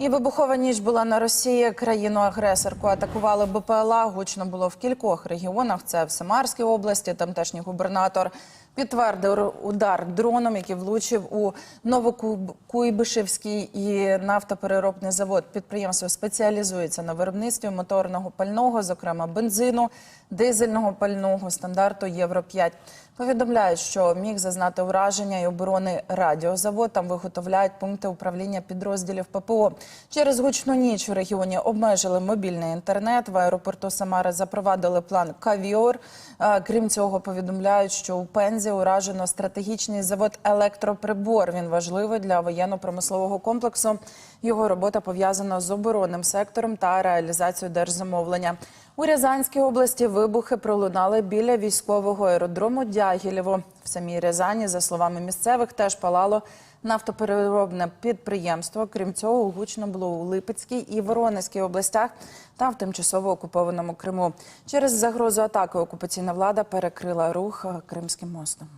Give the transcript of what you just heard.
І вибухова ніч була на Росії. Країну-агресорку атакували БПЛА. Гучно було в кількох регіонах. Це в Самарській області. Тамтешній губернатор підтвердив удар дроном, який влучив у Новокуйбишевський і нафтопереробний завод. Підприємство спеціалізується на виробництві моторного пального, зокрема бензину, дизельного пального стандарту Євро 5 Повідомляють, що міг зазнати ураження і оборони радіозавод. Там виготовляють пункти управління підрозділів ППО. Через гучну ніч у регіоні обмежили мобільний інтернет. В аеропорту Самари запровадили план Кавіор. Е, Крім цього, повідомляють, що у Пензі уражено стратегічний завод електроприбор. Він важливий для воєнно-промислового комплексу. Його робота пов'язана з оборонним сектором та реалізацією держзамовлення. У Рязанській області вибухи пролунали біля військового аеродрому Дягілєво. В самій Рязані, за словами місцевих, теж палало нафтопереробне підприємство. Крім цього, гучно було у Липецькій і Воронезькій областях та в тимчасово окупованому Криму. Через загрозу атаки окупаційна влада перекрила рух Кримським мостом.